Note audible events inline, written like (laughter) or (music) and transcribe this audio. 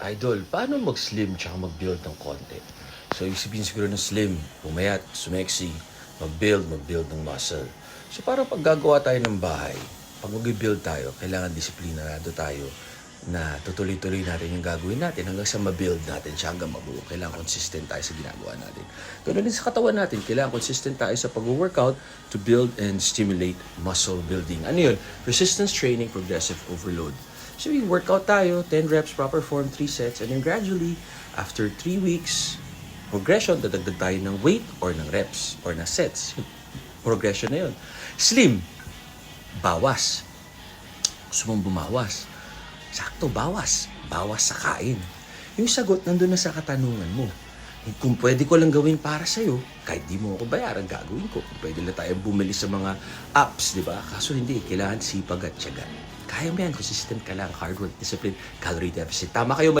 Idol, paano mag-slim tsaka mag-build ng konti? So, ibig sabihin siguro ng slim, pumayat, sumexy, mag-build, mag-build ng muscle. So, para pag gagawa tayo ng bahay, pag mag-build tayo, kailangan disiplinado tayo na tutuloy-tuloy natin yung gagawin natin hanggang sa ma-build natin siya hanggang mabuo. Kailangan consistent tayo sa ginagawa natin. Ganun din sa katawan natin, kailangan consistent tayo sa pag-workout to build and stimulate muscle building. Ano yun? Resistance training, progressive overload. So we workout tayo, 10 reps, proper form, 3 sets, and then gradually, after 3 weeks, progression, dadagdag tayo ng weight or ng reps or ng sets. (laughs) Progression na yun. Slim, bawas. Gusto mong bumawas. Sakto, bawas. Bawas sa kain. Yung sagot nandun na sa katanungan mo. Kung pwede ko lang gawin para sa'yo, kahit di mo ako bayaran, gagawin ko. Pwede lang tayo bumili sa mga apps, di ba? Kaso hindi, kailangan sipag at tiyaga. Kaya mo yan, consistent ka lang, hard work, discipline, calorie deficit. Tama kayo,